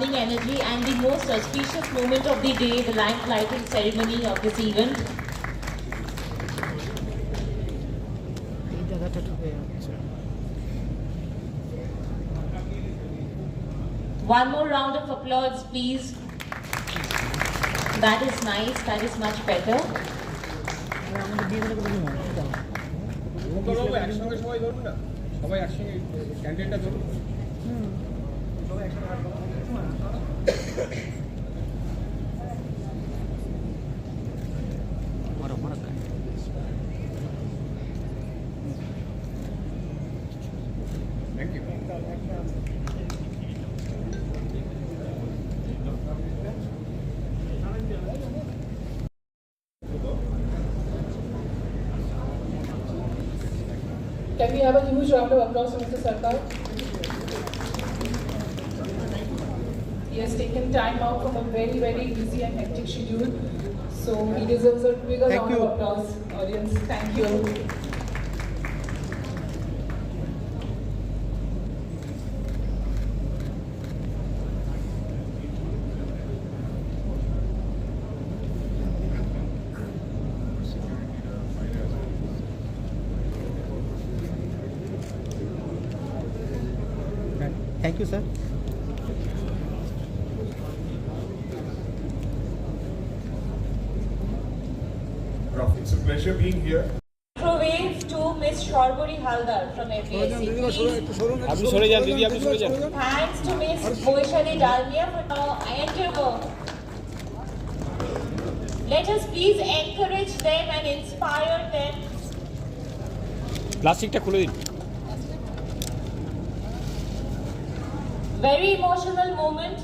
morning energy and the most auspicious moment of the day, the lamp lighting ceremony of this event. এই জায়গাটা ঢুকে যাচ্ছে One more round of applause, please. That is nice, that is much better. আর আমাদের বিয়ে করে কোনো নয় এটা বাবু একসঙ্গে সবাই ধরুন না সবাই একসঙ্গে Can we have a huge round of applause for Mr. Sarkar? He has taken time out from a very, very busy and hectic schedule. So he deserves a bigger Thank round you. of applause, audience. Thank you. Thank you, sir. Sir It's a pleasure being here. Microwave to Miss Shorbori Haldar from FASC. আপনি সরে যান দিদি আপনি সরে যান Thanks to Miss Boishali Dalmia for now enter. Let us please encourage them and inspire them. প্লাস্টিকটা খুলে দিন Very emotional moment.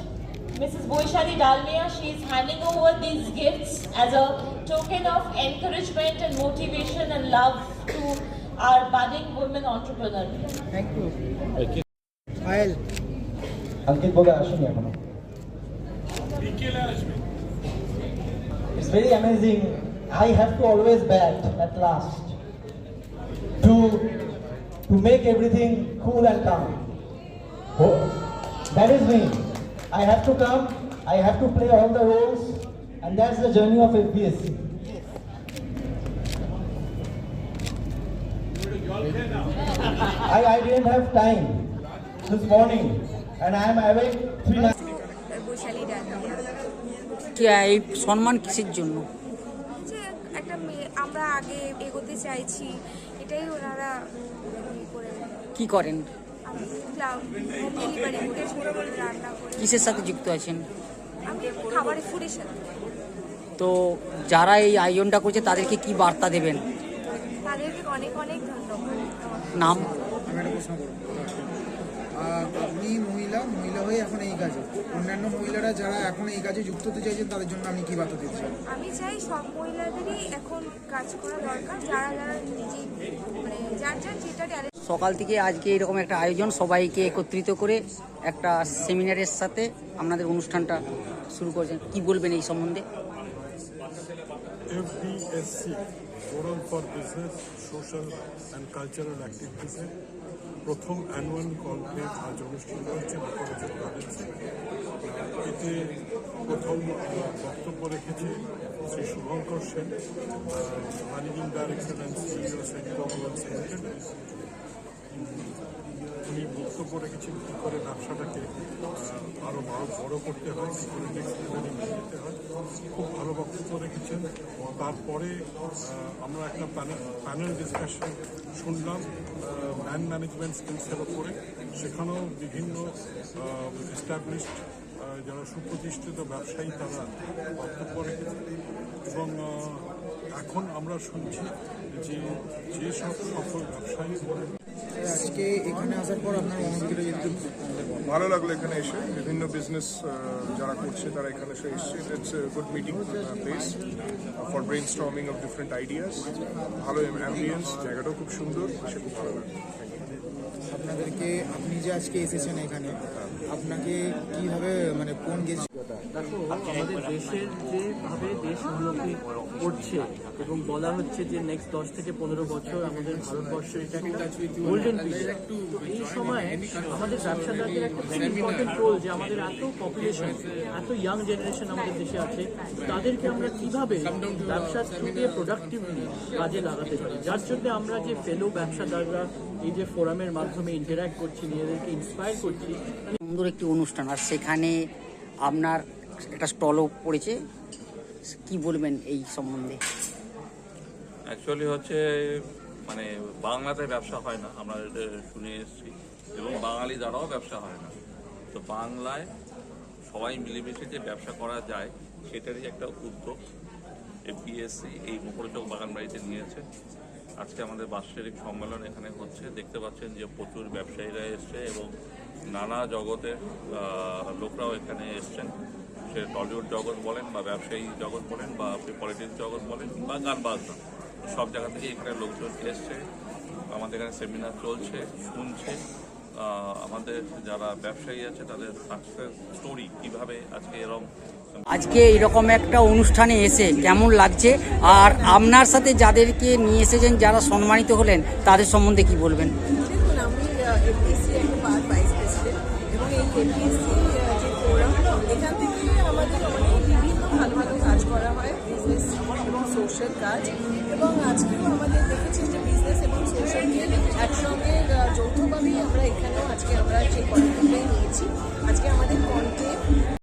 Mrs. Boishali Dalmia. She is handing over these gifts as a token of encouragement and motivation and love to our budding women entrepreneurs. Thank you. Thank you. I'll. Ankit Boga Ashwin Yakono. It's very amazing. I have to always bat at last to to make everything cool and calm. Oh, that is me. I have to come. I have to play all the roles, and that's the journey of FBSC. I, I didn't have time this morning, and I am awake three nights. কি এই সম্মান কিসের জন্য একটা আমরা আগে এগোতে চাইছি এটাই ওনারা কি করেন ক্লাব হোম ডেলিভারি করে রান্না করে কিসের সাথে যুক্ত আছেন? আমি খাবারের ফুডের সাথে। তো যারা এই আয়োজনটা করছে তাদেরকে কি বার্তা দেবেন? তাদেরকে অনেক অনেক ধন্যবাদ। নাম? আমি একটা প্রশ্ন করব। আপনি মহিলা মহিলা হয়ে এখন এই কাজে। অন্যান্য মহিলারা যারা এখন এই কাজে যুক্ত হতে চাইছেন তাদের জন্য আপনি কি বার্তা দিতে চান? আমি চাই সব মহিলাদেরই এখন কাজ করা দরকার। যারা যারা নিজে মানে যার যার যেটা ট্যালেন্ট সকাল থেকে আজকে এরকম একটা আয়োজন সবাইকে একত্রিত করে একটা সেমিনারের সাথে আপনাদের অনুষ্ঠানটা শুরু করেছেন। কি বলবেন এই সম্বন্ধে? প্রথম অ্যানুয়াল কনক্লেভ আজ অনুষ্ঠিত গার্ডেন্সে এতে প্রথম বক্তব্য রেখেছে Shri Shubhankar Sen managing director and CEO centre limited উনি বক্তব্য রেখেছেন কী করে ব্যবসাটাকে আহ, আরও বড় করতে হয় কী করে নিয়ে যেতে হয়। খুব ভালো বক্তব্য রেখেছেন তারপরে আমরা একটা প্যানেল প্যানেল ডিসকাশন শুনলাম ম্যান ম্যানেজমেন্ট স্কিলসের ওপরে। সেখানেও বিভিন্ন এস্টাবলিশড যারা সুপ্রতিষ্ঠিত ব্যবসায়ী তারা বক্তব্য রেখেছেন। এবং এখন আমরা শুনছি যে যেসব সফল ব্যবসায়ী আজকে এখানে আসার পর আপনার অনুভূতিটা যদি। ভালো লাগল এখানে এসে। বিভিন্ন বিজনেস যারা করছে তারা এখানে এসে এসছে। It's good meeting place for brainstorming of different ideas ভালো অ্যাম্বিয়েন্স জায়গাটাও খুব সুন্দর সে খুব ভালো লাগল। আপনাদেরকে আপনি যে আজকে এসেছেন এখানে আপনাকে কীভাবে মানে কোন দেখো আমাদের দেশের যেভাবে দেশ উন্নতি করছে এবং বলা হচ্ছে যে নেক্সট দশ থেকে পনেরো বছর আমাদের ভারতবর্ষের এটা একটা গোল্ডেন পিরিয়ড এই সময় আমাদের ব্যবসাদারদের একটা ইম্পর্টেন্ট রোল যে আমাদের এত পপুলেশন এত ইয়াং জেনারেশন আমাদের দেশে আছে, তাদেরকে আমরা কীভাবে ব্যবসার থেকে প্রোডাক্টিভলি কাজে লাগাতে পারি? যার জন্য আমরা যে ফেলো ব্যবসাদাররা এই যে ফোরামের মাধ্যমে ইন্টারাক্ট করছি, নিজেদেরকে ইন্সপায়ার করছি। সুন্দর একটি অনুষ্ঠান, আর সেখানে আপনার একটা স্টলও পড়েছে। কি বলবেন এই সম্বন্ধে? অ্যাকচুয়ালি হচ্ছে মানে বাংলাতে ব্যবসা হয় না, আমরা এটা শুনে এসেছি। এবং বাঙালি দ্বারাও ব্যবসা হয় না। তো বাংলায় সবাই মিলেমিশে যে ব্যবসা করা যায়, সেটারই একটা উদ্যোগ। এপিএসসি এই মুখরোচক বাগান বাড়িতে নিয়েছে। আজকে আমাদের বাৎসরিক সম্মেলন এখানে হচ্ছে। দেখতে পাচ্ছেন যে প্রচুর ব্যবসায়ীরা এসছে এবং নানা জগতের লোকরাও এখানে এসছেন। সে টলিউড জগৎ বলেন বা ব্যবসায়ী জগৎ বলেন বা আপনি পলিটিক্স জগৎ বলেন বা গান বাজনা সব জায়গা থেকে এখানে লোকজন এসছে। আমাদের এখানে সেমিনার চলছে শুনছে। আমাদের যারা ব্যবসায়ী আছে তাদের সাকসেস স্টোরি কীভাবে আজকে এরকম আজকে এরকম একটা অনুষ্ঠানে এসে কেমন লাগছে? আর আপনার সাথে যাদেরকে নিয়ে এসেছেন যারা সম্মানিত হলেন তাদের সম্বন্ধে কি বলবেন? এপিএসসি যে প্রোগ্রাম এখান থেকে আমাদের অনেক ভালো ভালো কাজ করা হয় বিজনেস এবং সোশ্যাল কাজ এবং আজকেও আমাদের দেখেছেন যে বিজনেস এবং সোশ্যালকে একসঙ্গে যৌথভাবেই আমরা এখানেও আজকে আমরা চেক করি